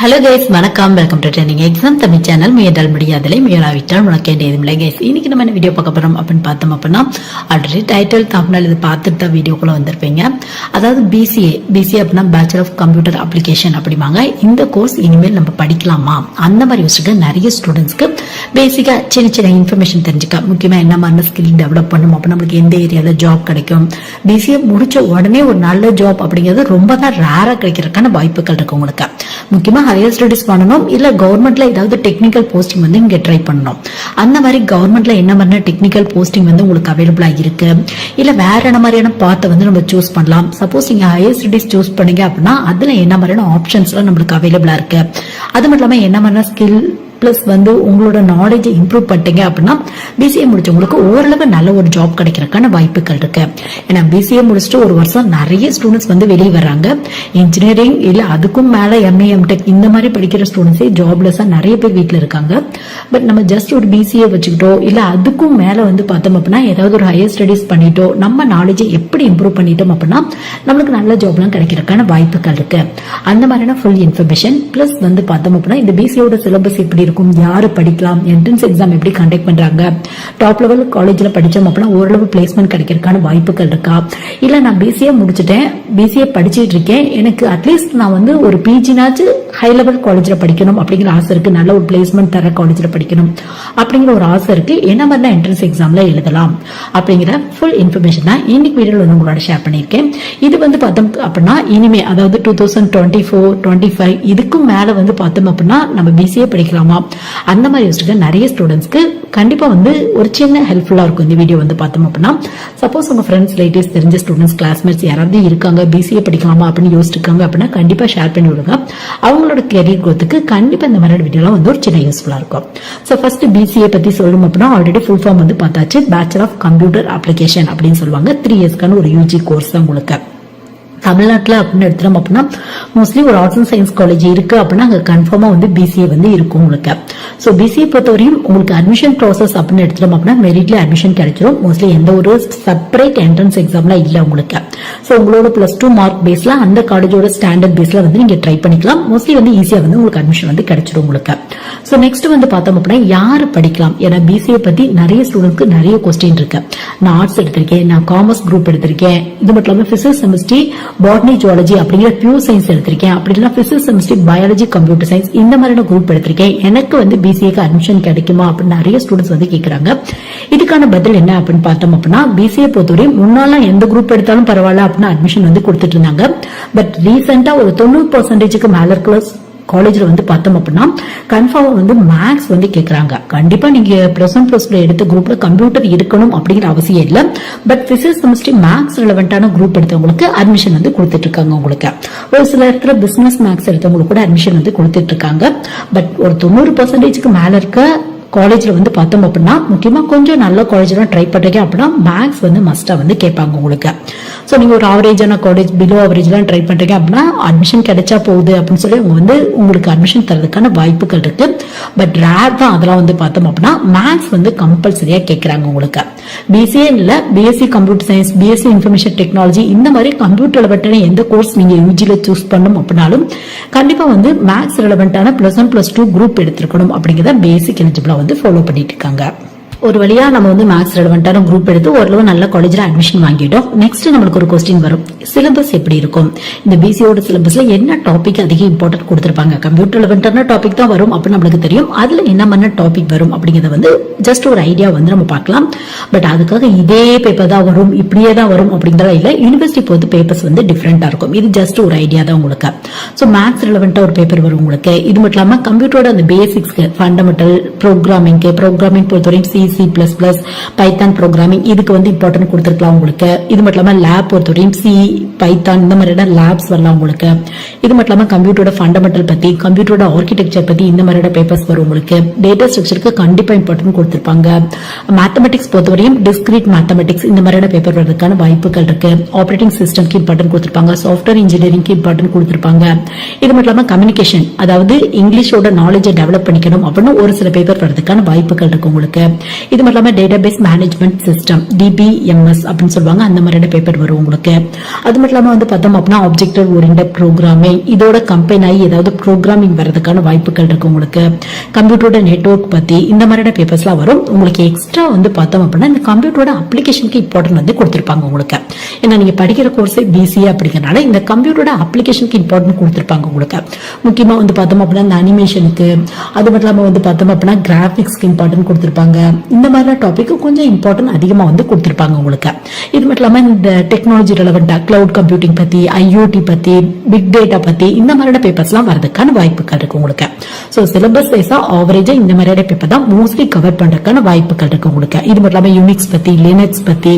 Hello guys வணக்கம். Welcome to training exam Tamil channel முயன்றால் முடியாதலை முயலாவிட்டால் உனக்கு ஏதுமில்லை கைஸ் இன்னைக்கு நம்ம என்ன வீடியோ பார்க்க போகிறோம் அப்படின்னு பார்த்தோம் அப்படின்னா ஆல்ரெடி டைட்டில் தமிழ் இது பார்த்துட்டு தான் வீடியோக்குள்ளே வந்திருப்பீங்க. அதாவது பிசிஏ பிசிஏ அப்படின்னா பேச்சுலர் ஆஃப் கம்ப்யூட்டர் அப்ளிகேஷன் அப்படிம்பாங்க. இந்த கோர்ஸ் இனிமேல் நம்ம படிக்கலாமா? அந்த மாதிரி யோசிச்சுட்டு நிறைய ஸ்டூடெண்ட்ஸ்க்கு பேசிக்காக சின்ன சின்ன இன்ஃபர்மேஷன் தெரிஞ்சுக்க. முக்கியமாக என்ன மாதிரி ஸ்கில் டெவலப் பண்ணும் அப்போ நம்மளுக்கு எந்த ஏரியாவில் ஜாப் கிடைக்கும்? பிசிஏ முடிச்ச உடனே ஒரு நல்ல ஜாப் அப்படிங்கிறது ரொம்ப தான் ரேராக கிடைக்கிறதுக்கான வாய்ப்புகள் இருக்கு உங்களுக்கு. முக்கியமாக ஹையர் ஸ்டடிஸ் பண்ணணும். இல்லை கவர்மெண்ட்ல ஏதாவது டெக்னிக்கல் போஸ்டிங் வந்து இங்கே ட்ரை பண்ணணும். அந்த மாதிரி கவர்மெண்ட்ல என்ன மாதிரி டெக்னிக்கல் போஸ்டிங் வந்து உங்களுக்கு அவைலபிளாக இருக்கு? இல்லை வேற என்ன மாதிரியான பாத்தை வந்து நம்ம சூஸ் பண்ணலாம்? சப்போஸ் நீங்கள் ஹையர் ஸ்டடிஸ் சூஸ் பண்ணீங்க அப்படின்னா அதில் என்ன மாதிரியான ஆப்ஷன்ஸ்லாம் நம்மளுக்கு அவைலபிளாக இருக்கு? அது மட்டும் இல்லாமல் என்ன மாதிரியான ஸ்கில் ப்ளஸ் வந்து உங்களோட நாலேஜை இம்ப்ரூவ் பண்ணிட்டீங்க அப்படின்னா பிசிஏ முடிச்சவங்களுக்கு ஓரளவு நல்ல ஒரு ஜாப் கிடைக்கிறதுக்கான வாய்ப்புகள் இருக்கு. ஏன்னா பிசிஏ முடிச்சுட்டு ஒரு வருஷம் நிறைய ஸ்டூடெண்ட்ஸ் வந்து வெளியே வர்றாங்க. இன்ஜினியரிங் இல்ல அதுக்கும் மேல எம்ஏ எம்டெக் இந்த மாதிரி படிக்கிற ஸ்டூடெண்ட்ஸே ஜாப்லெஸ்ஸா நிறைய பேர் வீட்டில் இருக்காங்க. பட் நம்ம ஜஸ்ட் ஒரு பிசிஏ வச்சுக்கிட்டோ இல்ல அதுக்கும் மேல வந்து பார்த்தோம் அப்படின்னா ஏதாவது ஒரு ஹையர் ஸ்டடிஸ் பண்ணிட்டோ நம்ம நாலேஜை எப்படி இம்ப்ரூவ் பண்ணிட்டோம் அப்படின்னா நம்மளுக்கு நல்ல ஜாப்லாம் கிடைக்கிறதுக்கான வாய்ப்புகள் இருக்கு. அந்த மாதிரியான ஃபுல் இன்ஃபர்மேஷன் பிளஸ் வந்து பார்த்தோம் அப்படின்னா இந்த பிசியோட சிலபஸ் எப்படி இருக்கும் யாரு படிக்கலாம் என்ட்ரன்ஸ் எக்ஸாம் எப்படி கண்டக்ட் பண்றாங்க? டாப் லெவல் காலேஜ்ல படிச்சோம் அப்படின்னா ஓரளவு பிளேஸ்மெண்ட் கிடைக்கிறதுக்கான வாய்ப்புகள் இருக்கா? இல்ல நான் பிசிஏ முடிச்சுட்டேன். பிசிஏ படிச்சுட்டு இருக்கேன். எனக்கு அட்லீஸ்ட் நான் வந்து ஒரு பிஜினாச்சு ஹை லெவல் காலேஜ்ல படிக்கணும் அப்படிங்கிற ஆசை இருக்கு. நல்ல ஒரு பிளேஸ்மெண்ட் தர காலேஜ்ல படிக்கணும் அப்படிங்கிற ஒரு ஆசை இருக்கு. என்ன மாதிரி என்ட்ரன்ஸ் எக்ஸாம்ல எழுதலாம் அப்படிங்கிற ஃபுல் இன்ஃபர்மேஷன் தான் இன்னைக்கு வீடியோவில் வந்து உங்களோட ஷேர் பண்ணியிருக்கேன். இது வந்து பார்த்தோம் அப்படின்னா இனிமே அதாவது two thousand twenty four twenty five இதுக்கும் மேல வந்து பார்த்தோம் அப்படின்னா நம்ம பிசிஏ படிக்கலாமா? அந்த மாதிரி யோசிச்சுட்டு நிறைய ஸ்டூடெண்ட்ஸ்க்கு கண்டிப்பா வந்து ஒரு சின்ன ஹெல்ப்ஃபுல்லா இருக்கும் இந்த வீடியோ வந்து பார்த்தோம் அப்படின்னா. சப்போஸ் உங்கள் ஃப்ரெண்ட்ஸ் ரிலேட்டிவ்ஸ் தெரிஞ்ச ஸ்டூடெண்ட்ஸ் கிளாஸ்மேட்ஸ் யாராவது இருக்காங்க பிசிஏ படிக்கலாமா அப்படின்னு யோசிச்சிருக்காங்க அப்படின்னா கண்டிப்பா ஷேர் பண்ணி விடுங்க. அவங்களோட கெரியர் குரோத்துக்கு கண்டிப்பாக இந்த மாதிரி வீடியோலாம் வந்து ஒரு சின்ன யூஸ்ஃபுல்லா இருக்கும். ஸோ ஃபர்ஸ்ட் பிசிஏ பத்தி சொல்லணும் அப்படின்னா ஆல்ரெடி ஃபுல் ஃபார்ம் வந்து பார்த்தாச்சு. பேச்சுலர் ஆஃப் கம்ப்யூட்டர் அப்ளிகேஷன் அப்படின்னு சொல்லுவாங்க. த்ரீ இயர்ஸ்க்கான ஒரு யூஜி கோர்ஸ் தான் உங்களுக்கு. தமிழ்நாட்டில் அப்படின்னு எடுத்துட்டோம் அப்படின்னா மோஸ்ட்லி ஒரு ஆர்ட்ஸ் அண்ட் சயின்ஸ் காலேஜ் இருக்கு அப்படின்னா அங்கே கன்ஃபார்மாக வந்து பிசிஏ வந்து இருக்கும் உங்களுக்கு. ஸோ பிசிஏ பொறுத்தவரையும் உங்களுக்கு அட்மிஷன் ப்ராசஸ் அப்படின்னு எடுத்துட்டோம் அப்படின்னா மெரிட்ல அட்மிஷன் கிடைச்சிரும். மோஸ்ட்லி எந்த ஒரு செப்பரேட் என்ட்ரன்ஸ் எக்ஸாம்லாம் இல்லை உங்களுக்கு. ஸோ உங்களோட பிளஸ் டூ மார்க் பேஸ்ல அந்த காலேஜோட ஸ்டாண்டர்ட் பேஸ்ல வந்து நீங்க ட்ரை பண்ணிக்கலாம். மோஸ்ட்லி வந்து ஈஸியா வந்து உங்களுக்கு அட்மிஷன் வந்து கிடைச்சிடும் உங்களுக்கு. ஸோ நெக்ஸ்ட் வந்து பார்த்தோம் அப்படின்னா யார் படிக்கலாம்? ஏன்னா பிசிஏ பத்தி நிறைய ஸ்டூடெண்ட்ஸ்க்கு நிறைய கொஸ்டின் இருக்கு. நான் ஆர்ட்ஸ் எடுத்திருக்கேன் நான் காமர்ஸ் குரூப் எடுத்திருக்கேன். இது மட்டும் இல்லாமல் பிசிக்ஸ் செமிஸ்ட்ரி பாட்னி ஜுவாலஜி அப்படிங்கிற பியூர் சயின்ஸ் எடுத்திருக்கேன். அப்படி இல்லைன்னா physics chemistry biology computer science இந்த மாதிரியான குரூப் எடுத்திருக்கேன். எனக்கு வந்து பிசிஏக்கு அட்மிஷன் கிடைக்குமா அப்படின்னு நிறைய ஸ்டூடெண்ட்ஸ் வந்து கேட்கறாங்க இதுக்கான பதில் என்ன அப்படின்னு பார்த்தோம் அப்படின்னா பிசிஏ பொறுத்தவரை முன்னாலாம் எந்த குரூப் எடுத்தாலும் பரவாயில்ல அப்படின்னு அட்மிஷன் வந்து கொடுத்துட்டு இருந்தாங்க பட் ரீசெண்டாக ஒரு தொண்ணூறு பர்சன்டேஜுக்கு மேலே இருக்கிற காலேஜில் வந்து பார்த்தோம் அப்படின்னா கன்ஃபார்ம் வந்து மேக்ஸ் வந்து கேட்குறாங்க கண்டிப்பாக நீங்கள் ப்ளஸ் ஒன் ப்ளஸ் டூ எடுத்த குரூப்பில் கம்ப்யூட்டர் இருக்கணும் அப்படிங்கிற அவசியம் இல்லை. பட் பிசிக்ஸ் கெமிஸ்ட்ரி மேக்ஸ் ரிலவெண்ட்டான குரூப் எடுத்தவங்களுக்கு அட்மிஷன் வந்து கொடுத்துட்டு இருக்காங்க உங்களுக்கு. ஒரு சில இடத்துல பிஸ்னஸ் மேக்ஸ் எடுத்தவங்களுக்கு கூட அட்மிஷன் வந்து கொடுத்துட்டு இருக்காங்க பட் ஒரு தொண்ணூறு பர்சன்டேஜுக்கு மேலே இருக்க காலேஜ்ல வந்து பார்த்தோம் அப்படின்னா முக்கியமாக கொஞ்சம் நல்ல காலேஜ்லாம் ட்ரை பண்ணுறீங்க அப்படின்னா மேக்ஸ் வந்து மஸ்ட்டாக வந்து கேட்பாங்க உங்களுக்கு. ஸோ நீங்கள் ஒரு ஆவரேஜான காலேஜ் பிலோ ஆவரேஜ்லாம் ட்ரை பண்ணுறீங்க அப்படின்னா அட்மிஷன் கிடைச்சா போகுது அப்படின்னு சொல்லி அவங்க வந்து உங்களுக்கு அட்மிஷன் தரதுக்கான வாய்ப்புகள் இருக்குது பட் ரேர் தான் அதெல்லாம் வந்து பார்த்தோம் அப்படின்னா மேக்ஸ் வந்து கம்பல்சரியாக கேட்குறாங்க உங்களுக்கு. பிசிஏ இல்லை BSc computer science BSc information technology இந்த மாதிரி கம்ப்யூட்டர் ரிலவெண்டான எந்த கோர்ஸ் நீங்கள் யூஜியில் சூஸ் பண்ணும் அப்படின்னாலும் கண்டிப்பாக வந்து maths ரிலவெண்ட்டான plus one plus two group எடுத்திருக்கணும் அப்படிங்கிறத பேசிக் எலிஜிபிளாக வந்து ஃபாலோ பண்ணிட்டு இருக்காங்க. ஒரு வழியா நம்ம வந்து மேக்ஸ் ரெலவெண்டான குரூப் எடுத்து ஓரளவு நல்ல காலேஜ்ல அட்மிஷன் வாங்கிட்டோம். நெக்ஸ்ட் நம்மளுக்கு ஒரு கொஸ்டின் வரும். சிலபஸ் எப்படி இருக்கும்? இந்த பிசியோட சிலபஸ்ல என்ன டாபிக் அதிக இம்பார்ட்டன்ட் கொடுத்துருப்பாங்க? கம்ப்யூட்டர் ரெலவெண்டான டாபிக் தான் வரும் அப்படின்னு நம்மளுக்கு தெரியும். அதுல என்ன மாதிரி டாபிக் வரும் அப்படிங்கறத வந்து ஜஸ்ட் ஒரு ஐடியா வந்து நம்ம பார்க்கலாம். பட் அதுக்காக இதே பேப்பர் தான் வரும். இப்படியே தான் வரும் அப்படிங்கறத இல்ல. யூனிவர்சிட்டி பொறுத்து பேப்பர்ஸ் வந்து டிஃப்ரெண்டா இருக்கும். இது ஜஸ்ட் ஒரு ஐடியா தான் உங்களுக்கு. ஸோ மேக்ஸ் ரிலவெண்டா ஒரு பேப்பர் வரும் உங்களுக்கு. இது மட்டும் இல்லாம கம்ப்யூட்டரோட அந்த பேசிக்ஸ்க்கு ஃபண்டமெண்டல் ப்ரோக்ராமிங்க்கு ப்ரோக்ராமிங் பொறுத்தவரையும் C C plus plus Python programming இதுக்கு வந்து இம்பார்ட்டன்ட் கொடுத்துருக்கலாம் உங்களுக்கு. இது மட்டும் இல்லாமல் லேப் பொறுத்தவரையும் சி பைத்தான் இந்த மாதிரியான லேப்ஸ் வரலாம் உங்களுக்கு. இது மட்டும் இல்லாமல் கம்ப்யூட்டரோட ஃபண்டமெண்டல் பற்றி கம்ப்யூட்டரோட ஆர்கிடெக்சர் பற்றி இந்த மாதிரியான பேப்பர்ஸ் வரும் உங்களுக்கு. டேட்டா ஸ்ட்ரக்சருக்கு கண்டிப்பாக இம்பார்ட்டன்ட் கொடுத்துருப்பாங்க. மேத்தமெட்டிக்ஸ் பொறுத்தவரையும் டிஸ்கிரீட் மேத்தமெட்டிக்ஸ் இந்த மாதிரியான பேப்பர் வர்றதுக்கான வாய்ப்புகள் இருக்கு. ஆப்ரேட்டிங் சிஸ்டம்க்கு இம்பார்ட்டன்ட் கொடுத்துருப்பாங்க. சாஃப்ட்வேர் இன்ஜினியரிங்க்கு இம்பார்ட்டன்ட் கொடுத்துருப்பாங்க. இது மட்டும் இல்லாமல் கம்யூனிகேஷன் அதாவது இங்கிலீஷோட நாலேஜை டெவலப் பண்ணிக்கணும் அப்படின்னு ஒரு சில பேப்பர் வர்றதுக்கான வாய்ப்புகள் இருக்கு உங்களுக்கு. இது மட்டும் இல்லாமல் டேட்டாபேஸ் மேனேஜ்மெண்ட் சிஸ்டம் டிபிஎம்எஸ் அப்படின்னு சொல்லுவாங்க. அந்த மாதிரியான பேப்பர் வரும் உங்களுக்கு. அது மட்டும் இல்லாமல் வந்து பார்த்தோம் அப்படின்னா ஆப்ஜெக்டிவ் ஓரியன்ட் ப்ரோக்ராமிங் இதோட கம்பைன் ஆகி ஏதாவது ப்ரோக்ராமிங் வரதுக்கான வாய்ப்புகள் இருக்கு உங்களுக்கு. கம்ப்யூட்டரோட நெட்வொர்க் பற்றி இந்த மாதிரியான பேப்பர்ஸ்லாம் வரும். உங்களுக்கு எக்ஸ்ட்ரா வந்து பார்த்தோம் அப்படின்னா இந்த கம்ப்யூட்டரோட அப்ளிகேஷனுக்கு இம்பார்ட்டன்ட் வந்து கொடுத்துருப்பாங்க உங்களுக்கு. ஏன்னா நீங்கள் படிக்கிற கோர்ஸே பிசிஏ அப்படிங்கிறனால இந்த கம்ப்யூட்டரோட அப்ளிகேஷனுக்கு இம்பார்ட்டன்ட் கொடுத்துருப்பாங்க உங்களுக்கு. முக்கியமாக வந்து பார்த்தோம் அப்படின்னா இந்த அனிமேஷனுக்கு அது மட்டும் இல்லாமல் வந்து பார்த்தோம் அப்படின்னா கிராஃபிக்ஸ்க்கு இம்பார்ட்டன்ட் கொடுத்துருப்பாங்க. இந்த மாதிரிலாம் டாபிக் கொஞ்சம் இம்பார்ட்டன்ட் அதிகமா வந்து கொடுத்துருப்பாங்க உங்களுக்கு. இது மட்டும் இல்லாம இந்த டெக்னாலஜி ரெலவெண்டா கிளவுட் கம்ப்யூட்டிங் பத்தி ஐஓடி பத்தி பிக் டேட்டா பத்தி இந்த மாதிரியான பேப்பர்ஸ்லாம் வரதுக்கான வாய்ப்புகள் இருக்கு உங்களுக்கு. ஸோ சிலபஸ் வைஸாக ஆவரேஜா இந்த மாதிரியான பேப்பர் தான் மோஸ்ட்லி கவர் பண்றதுக்கான வாய்ப்புகள் இருக்கு உங்களுக்கு. இது மட்டும் இல்லாம யூனிக்ஸ் பத்தி லினக்ஸ் பத்தி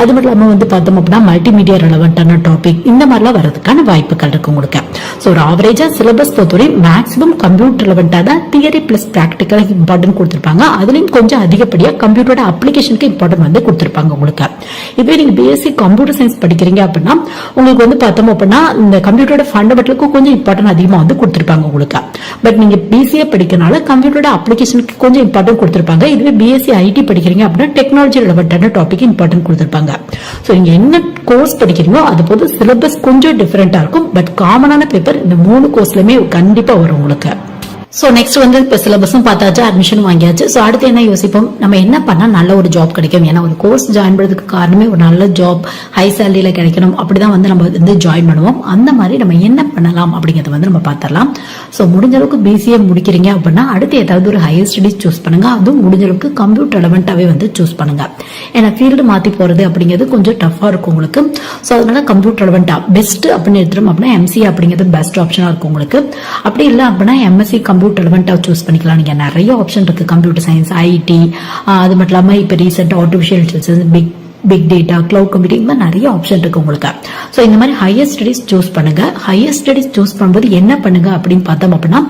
அது மட்டும் இல்லாம வந்து பார்த்தோம் அப்படின்னா மல்டிமீடியா ரெலவெண்டான டாபிக் இந்த மாதிரிலாம் வரதுக்கான வாய்ப்புகள் இருக்கு உங்களுக்கு. ஸோ ஒரு ஆவரேஜா சிலபஸ் பொறுத்தவரை மேக்ஸிமம் கம்ப்யூட்டர் ரெலவெண்டான தியரி ப்ளஸ் ப்ராக்டிக்கல் இம்பார்ட்டன்ட் கொடுத்துருப்பாங்க. அதுலேயும் கொஞ்சம் படிப்படியாக கம்ப்யூட்டரோட அப்ளிகேஷனுக்கு இம்பார்ட்டன்ட் வந்து கொடுத்துருப்பாங்க உங்களுக்கு. இதுவே நீங்கள் பிஎஸ்சி கம்ப்யூட்டர் சயின்ஸ் படிக்கிறீங்க அப்படின்னா உங்களுக்கு வந்து பார்த்தோம் அப்படின்னா இந்த கம்ப்யூட்டரோட ஃபண்டமெண்டலுக்கும் கொஞ்சம் இம்பார்ட்டன்ட் அதிகமாக வந்து கொடுத்துருப்பாங்க உங்களுக்கு. பட் நீங்கள் பிசிஏ படிக்கிறனால கம்ப்யூட்டரோட அப்ளிகேஷனுக்கு கொஞ்சம் இம்பார்ட்டன்ட் கொடுத்துருப்பாங்க. இதுவே பிஎஸ்சி ஐடி படிக்கிறீங்க அப்படின்னா டெக்னாலஜி ரிலவெண்டான டாபிக் இம்பார்ட்டன்ட் கொடுத்துருப்பாங்க. ஸோ நீங்கள் என்ன கோர்ஸ் படிக்கிறீங்களோ அது போது சிலபஸ் கொஞ்சம் டிஃப்ரெண்ட்டாக இருக்கும். பட் காமனான பேப்பர் இந்த மூணு கோர்ஸ்லையுமே கண்டிப்பாக வரும் உங்களுக்கு. ஸோ நெக்ஸ்ட் வந்து இப்போ சிலபஸும் பார்த்தாச்சு அட்மிஷன் வாங்கியாச்சு. ஸோ அடுத்து என்ன யோசிப்போம்? நம்ம என்ன பண்ணால் நல்ல ஒரு ஜாப் கிடைக்கும்? ஏன்னா ஒரு கோர்ஸ் ஜாயின் பண்ணுறதுக்கு காரணமே ஒரு நல்ல ஜாப் ஹை சேலரியில் கிடைக்கணும். அப்படிதான் வந்து நம்ம வந்து ஜாயின் பண்ணுவோம். அந்த மாதிரி நம்ம என்ன பண்ணலாம் அப்படிங்கறத வந்து நம்ம பார்த்துடலாம். ஸோ முடிஞ்ச அளவுக்கு பிசிஏ முடிக்கிறீங்க அப்படின்னா அடுத்து ஏதாவது ஒரு ஹையர் ஸ்டடிஸ் சூஸ் பண்ணுங்க. அதுவும் முடிஞ்ச அளவுக்கு கம்ப்யூட்டர் ரெலவெண்ட்டாகவே வந்து சூஸ் பண்ணுங்க. ஏன்னா ஃபீல்டு மாற்றி போகிறது அப்படிங்கிறது கொஞ்சம் டஃப்பாக இருக்கும் உங்களுக்கு. ஸோ அதனால கம்ப்யூட்டர் ரெலவெண்ட்டாக பெஸ்ட் அப்படின்னு எடுத்துட்டோம் அப்படின்னா எம்சிஏ அப்படிங்கிறது பெஸ்ட் ஆப்ஷனாக இருக்கும் உங்களுக்கு. அப்படி இல்லை அப்படின்னா எம்எஸ்சி கம்ப்யூட்டர் ரெலவெண்ட்டாக சூஸ் பண்ணிக்கலாம். நீங்கள் நிறைய ஆப்ஷன் இருக்கு. கம்ப்யூட்டர் சயின்ஸ் ஐடி அது மட்டும் இல்லாமல் இப்போ recent artificial intelligence big big data cloud computing இந்த நிறைய ஆப்ஷன் இருக்கு உங்களுக்கு. ஸோ இந்த மாதிரி ஹையர் ஸ்டடிஸ் சூஸ் பண்ணுங்க. ஹையர் ஸ்டடிஸ் சூஸ் பண்ணும்போது என்ன பண்ணுங்க அப்படின்னு பார்த்தோம் அப்படின்னா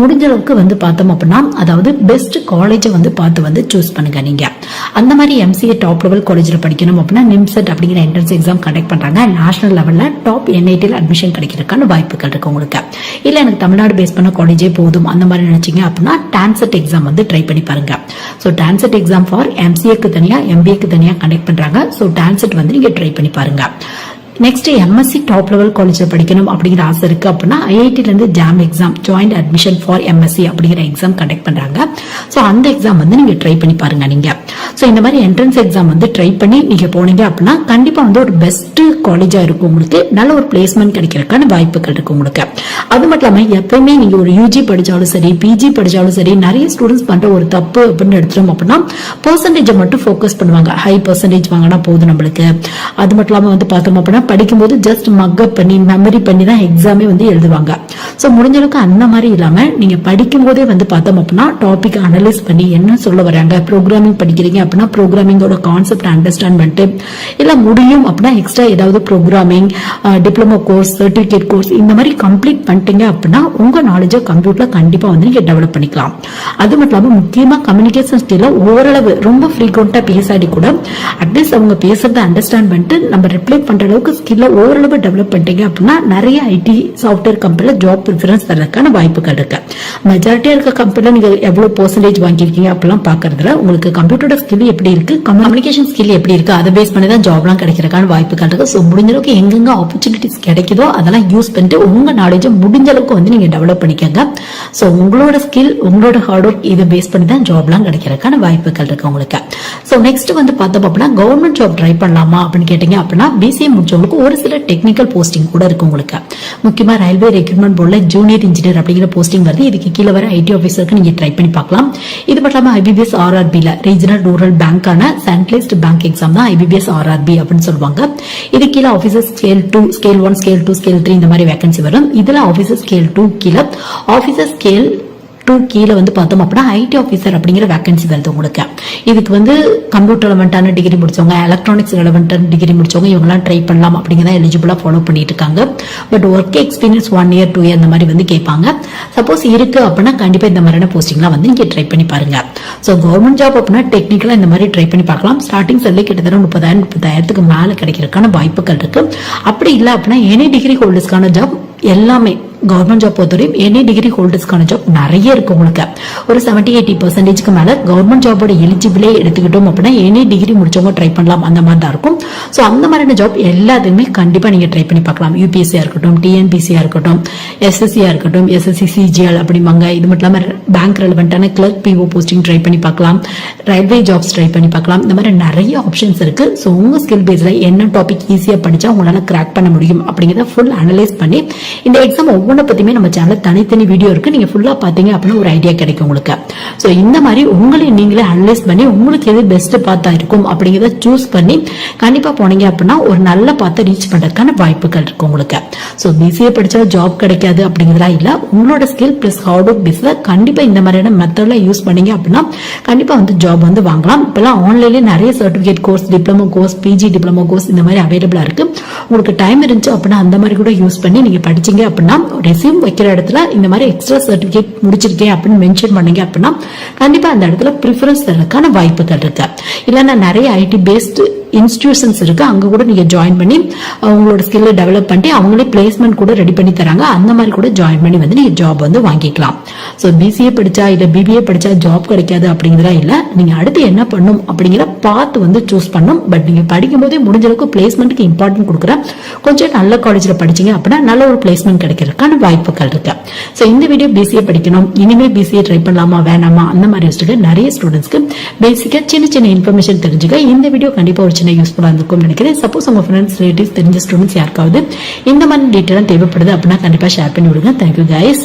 முடிஞ்ச அளவுக்கு வந்து பார்த்தோம் அப்படின்னா அதாவது பெஸ்ட் காலேஜை வந்து பார்த்து வந்து சூஸ் பண்ணுங்க நீங்க. அந்த மாதிரி எம்சிஏ டாப் லெவல் காலேஜில் படிக்கணும் அப்படின்னா நிம்செட் அப்படிங்கிற என்ட்ரன்ஸ் எக்ஸாம் கண்டக்ட் பண்றாங்க. நேஷனல் லெவலில் டாப் என்ஐடியில் அட்மிஷன் கிடைக்கிறதுக்கான வாய்ப்புகள் இருக்கு உங்களுக்கு. இல்லை எனக்கு தமிழ்நாடு பேஸ் பண்ண காலேஜே போதும் அந்த மாதிரி நினைச்சீங்க அப்படின்னா டான்செட் எக்ஸாம் வந்து ட்ரை பண்ணி பாருங்க. ஸோ டான்செட் எக்ஸாம் ஃபார் எம்சிஏக்கு தனியாக எம்பிஏக்கு தனியாக கண்டக்ட் பண்றாங்க. ஸோ டான்செட் வந்து நீங்க ட்ரை பண்ணி பாருங்க. நெக்ஸ்ட் எம்எஸ்சி டாப் லெவல் காலேஜில் படிக்கணும் அப்படிங்கிற ஆசை இருக்கு அப்படின்னா ஐஐடில இருந்து JAM exam joint admission for MSc அப்படிங்கிற எக்ஸாம் கண்டக்ட் பண்றாங்க. ஸோ அந்த எக்ஸாம் வந்து நீங்க ட்ரை பண்ணி பாருங்க நீங்க. ஸோ இந்த மாதிரி என்ட்ரன்ஸ் எக்ஸாம் வந்து ட்ரை பண்ணி நீங்கள் போனீங்க அப்படின்னா கண்டிப்பாக வந்து ஒரு பெஸ்ட்டு காலேஜாக இருக்கும் உங்களுக்கு. நல்ல ஒரு பிளேஸ்மெண்ட் கிடைக்கிறதுக்கான வாய்ப்புகள் இருக்கும் உங்களுக்கு. அது மட்டும் இல்லாமல் எப்பயுமே நீங்கள் ஒரு யூஜி படித்தாலும் சரி பிஜி படித்தாலும் சரி நிறைய ஸ்டூடெண்ட்ஸ் பண்ணுற ஒரு தப்பு அப்படின்னு எடுத்துட்டோம் அப்படின்னா பர்சன்டேஜை மட்டும் ஃபோக்கஸ் பண்ணுவாங்க. ஹை பர்சன்டேஜ் வாங்கினா போதும் நம்மளுக்கு. அது மட்டும் இல்லாமல் வந்து பார்த்தோம் அப்படின்னா படிக்கும்போது ஜஸ்ட் மக்கப் பண்ணி மெமரி பண்ணி தான் எக்ஸாமே வந்து எழுதுவாங்க. ஸோ முடிஞ்ச அளவுக்கு அந்த மாதிரி இல்லாமல் நீங்கள் படிக்கும் போதே வந்து பார்த்தோம் அப்படின்னா டாபிக் அனலைஸ் பண்ணி என்ன சொல்ல வராங்க ப்ரோக்ராமிங் படிக்கிறீங்க அப்படின்னா ப்ரோக்ராமிங்கோட கான்செப்ட் அண்டர்ஸ்டாண்ட் பண்ணிட்டு இல்லை முடியும் அப்படின்னா எக்ஸ்ட்ரா ஏதாவது programming diploma course certificate course இந்த மாதிரி கம்ப்ளீட் பண்ணிட்டீங்க அப்படின்னா உங்க நாலேஜை கம்ப்யூட்டர்ல கண்டிப்பா வந்து நீங்க டெவலப் பண்ணிக்கலாம். அது மட்டும் இல்லாம முக்கியமா கம்யூனிகேஷன் ஸ்கில்ல ஓரளவு ரொம்ப ஃப்ரீக்வெண்ட்டாக பேசாடி கூட அட்லீஸ்ட் அவங்க பேசுறத அண்டர்ஸ்டாண்ட் பண்ணிட்டு நம்ம ரிப்ளை பண்ற அளவுக்கு ஸ்கில்ல ஓரளவு டெவலப் பண்ணிட்டீங்க அப்படின்னா நிறைய ஐடி சாஃப்ட்வேர் கம்பெனில ஜாப் ப்ரிஃபரன்ஸ் தரதுக்கான வாய்ப்புகள் இருக்கு. மெஜாரிட்டியா இருக்க கம்பெனில நீங்க எவ்வளவு பர்சன்டேஜ் வாங்கியிருக்கீங்க அப்படிலாம் பாக்குறதுல உங்களுக்கு கம்ப்யூட்டரோட ஸ்கில் எப்படி இருக்கு? கம்யூனிகேஷன் ஸ்கில் எப்படி இருக்கு? அதை பேஸ் பண்ணி தான் ஜாப்லாம் கிடைக்கிறக்கான வாய்ப்புகள் இருக்கு. ஸோ முடிஞ்ச அளவுக்கு எங்கெங்க ஆப்பர்ச்சுனிட்டிஸ் கிடைக்குதோ அதெல்லாம் யூஸ் பண்ணிட்டு உங்க நாலேஜை முடிஞ்ச அளவுக்கு வந்து நீங்க டெவலப் பண்ணிக்கோங்க. ஸோ உங்களோட ஸ்கில் உங்களோட ஹார்ட் ஒர்க் இதை பேஸ் பண்ணி தான் ஜாப்லாம் கிடைக்கிறக்கான வாய்ப்புகள் இருக்கு உங்களுக்கு. ஸோ நெக்ஸ்ட் வந்து பார்த்தோம் அப்படின்னா கவர்மெண்ட் ஜாப் ட்ரை பண்ணலாமா அப்படின்னு கேட்டீங்க அப்படின்னா பிசிஏ முடிச்சவங்களுக்கு ஒரு சில டெக்னிக்கல் போஸ்டிங் கூட இருக்கு உங்களுக்கு. முக்கியமா ரயில்வே ரெக்ரூட்மெண்ட் போர்டில் ஜூனியர் இன்ஜினியர் அப்படிங்கிற போஸ்டிங் வருது. இதுக்கு கீழே வர ஐடி ஆஃபீஸருக்கு நீங்க ட்ரை பண்ணி பார்க்கலாம். இது மட்டும் இல்லாமல் ஐபிபிஎஸ் ஆர்ஆர்பியில் ரீஜனல் ரூரல் பேங்க்கான சென்ட்ரலைஸ்டு பேங்க் எக்ஸாம் தான் ஐபிபிஎஸ் ஆர்ஆர்பி அப்படின்னு சொல்லுவாங்க. இது கீழே officer scale two scale one scale two scale three இந்த மாதிரி வேகன்சி வரும். இதுல ஆஃபீஸர் ஸ்கேல் டூ கீழே. ஆஃபீஸர் ஸ்கேல் டூ கீழே வந்து பார்த்தோம் அப்படின்னா ஐடி ஆஃபீஸர் அப்படிங்கிற வேகன்சி வருது உங்களுக்கு. இதுக்கு வந்து கம்ப்யூட்டர் ரெலவெண்டான டிகிரி முடிச்சவங்க எலக்ட்ரானிக்ஸ் ரெலவெண்டான டிகிரி முடிச்சவங்க இவங்கெல்லாம் ட்ரை பண்ணலாம் அப்படிங்கிறத எலிஜிபிளாக ஃபாலோ பண்ணிட்டு இருக்காங்க. But work experience one year two year இந்த மாதிரி வந்து கேட்பாங்க. சப்போஸ் இருக்கு அப்படின்னா கண்டிப்பாக இந்த மாதிரியான போஸ்டிங்லாம் வந்து நீங்கள் ட்ரை பண்ணி பாருங்க. ஸோ கவர்மெண்ட் ஜாப் அப்படின்னா டெக்னிக்கலாக இந்த மாதிரி ட்ரை பண்ணி பார்க்கலாம். ஸ்டார்டிங் சொல்லி கிட்டத்தட்ட முப்பதாயிரம் முப்பதாயிரத்துக்கு மேலே கிடைக்கிறதுக்கான வாய்ப்புகள் இருக்கு. அப்படி இல்லை அப்படின்னா எனி டிகிரி ஹோல்டர்ஸ்க்கான ஜாப் எல்லாமே கவர்மெண்ட் ஜாப் பொறுத்தவரையும் எனி டிகிரி ஹோல்டர்ஸ்க்கான ஜாப் நிறைய இருக்கு உங்களுக்கு. ஒரு செவன்டி எயிட்டி பர்சன்டேஜ்க்கு மேல கவர்மெண்ட் ஜாபோட எலிஜிபிளே எடுத்துக்கிட்டோம் அப்படின்னா எனி டிகிரி முடிச்சவங்க ட்ரை பண்ணலாம். அந்த மாதிரி தான் இருக்கும். ஸோ அந்த மாதிரியான ஜாப் எல்லாத்துக்குமே கண்டிப்பா நீங்க ட்ரை பண்ணி பார்க்கலாம். யூபிஎஸ்சியா இருக்கட்டும் டிஎன்பிசியா இருக்கட்டும் எஸ்எஸ்சியா இருக்கட்டும் எஸ்எஸ்சி சிஜிஎல் அப்படிம்பாங்க. இது மட்டும் இல்லாமல் பேங்க் ரெலவெண்ட்டான கிளர்க் பிஓ போஸ்டிங் ட்ரை பண்ணி பார்க்கலாம். ரயில்வே ஜாப்ஸ் ட்ரை பண்ணி பார்க்கலாம். இந்த மாதிரி நிறைய ஆப்ஷன்ஸ் இருக்கு. ஸோ உங்க ஸ்கில் பேஸ்ல என்ன டாபிக் ஈஸியா படிச்சா உங்களால கிராக் பண்ண முடியும் அப்படிங்கிறத ஃபுல் அனலைஸ் பண்ணி இந்த எக்ஸாம் ஒவ்வொன்றை பத்தியுமே நம்ம சேனலில் தனித்தனி வீடியோ இருக்கு. நீங்க ஃபுல்லா பாத்தீங்க அப்படின்னா ஒரு ஐடியா கிடைக்கும் உங்களுக்கு. ஸோ இந்த மாதிரி உங்களை நீங்களே அனலைஸ் பண்ணி உங்களுக்கு எது பெஸ்ட் பார்த்தா இருக்கும் அப்படிங்கிறத சூஸ் பண்ணி கண்டிப்பா போனீங்க அப்படின்னா ஒரு நல்ல பார்த்து ரீச் பண்றதுக்கான வாய்ப்புகள் இருக்கும் உங்களுக்கு. ஸோ பிசிஏ படிச்சா ஜாப் கிடைக்காது அப்படிங்கிறதா இல்ல. உங்களோட ஸ்கில் ப்ளஸ் ஹார்ட் ஒர்க் பேஸ்ல கண்டிப்பா இந்த மாதிரியான மெத்தட்ல யூஸ் பண்ணீங்க அப்படின்னா கண்டிப்பா வந்து ஜாப் வந்து வாங்கலாம். இப்பெல்லாம் ஆன்லைன்லேயே நிறைய certificate course diploma course PG diploma course இந்த மாதிரி அவைலபிளா இருக்கு. உங்களுக்கு டைம் இருந்துச்சு அப்படின்னா அந்த மாதிரி கூட யூஸ் பண்ணி நீங்க படிச்சீங்க அப்படின்னா ரெசியூம் வைக்கிற இடத்துல இந்த மாதிரி எக்ஸ்ட்ரா சர்டிஃபிகேட் முடிச்சிருக்கேன் அப்படின்னு மென்ஷன் பண்ணீங்க அப்படின்னா கண்டிப்பா அந்த இடத்துல ப்ரிஃபரன்ஸ் தரதுக்கான வாய்ப்புகள் இருக்கு. இல்லைன்னா நிறைய ஐடி பேஸ்டு இன்ஸ்டியூஷன்ஸ் இருக்கு அங்க கூட நீங்க ஜாயின் பண்ணி உங்களோட ஸ்கில்லை டெவலப் பண்ணி அவங்களே பிளேஸ்மெண்ட் கூட ரெடி பண்ணி தராங்க. அந்த மாதிரி கூட ஜாயின் பண்ணி வந்து நீங்க ஜாப் வந்து வாங்கிக்கலாம். ஸோ பிசிஏ படிச்சா இல்ல பிபிஏ படிச்சா ஜாப் கிடைக்காது அப்படிங்கிறதா இல்ல. நீங்க அடுத்து என்ன பண்ணும் அப்படிங்கிற பார்த்து வந்து சூஸ் பண்ணும். பட் நீங்க படிக்கும் போதே முடிஞ்ச அளவுக்கு பிளேஸ்மெண்ட்டுக்கு இம்பார்ட்டன்ட் கொடுக்குறேன் கொஞ்சம் நல்ல காலேஜ்ல படிச்சீங்க அப்படின்னா நல்ல ஒரு பிளேஸ்மெண்ட் கிடைக்கிறதுக்கான வாய்ப்புகள் இருக்கு. ஸோ இந்த வீடியோ பிசிஏ படிக்கணும். இனிமேல் பிசிஏ ட்ரை பண்ணலாமா வேணாமா? அந்த மாதிரி நிறைய ஸ்டூடெண்ட்ஸ்க்கு பேசிக்கா சின்ன சின்ன இன்ஃபர்மேஷன் தெரிஞ்சுக்க இந்த வீடியோ கண்டிப்பா ஒரு பிரச்சனை யூஸ்ஃபுல்லாக இருக்கும் நினைக்கிறேன். சப்போஸ் உங்கள் ஃப்ரெண்ட்ஸ் ரிலேட்டிவ்ஸ் தெரிஞ்ச ஸ்டூடெண்ட்ஸ் யாருக்காவது இந்த மாதிரி டீட்டெயிலாக தேவைப்படுது அப்படின்னா கண்டிப்பாக ஷேர் பண்ணி விடுங்க தேங்க்யூ கைஸ்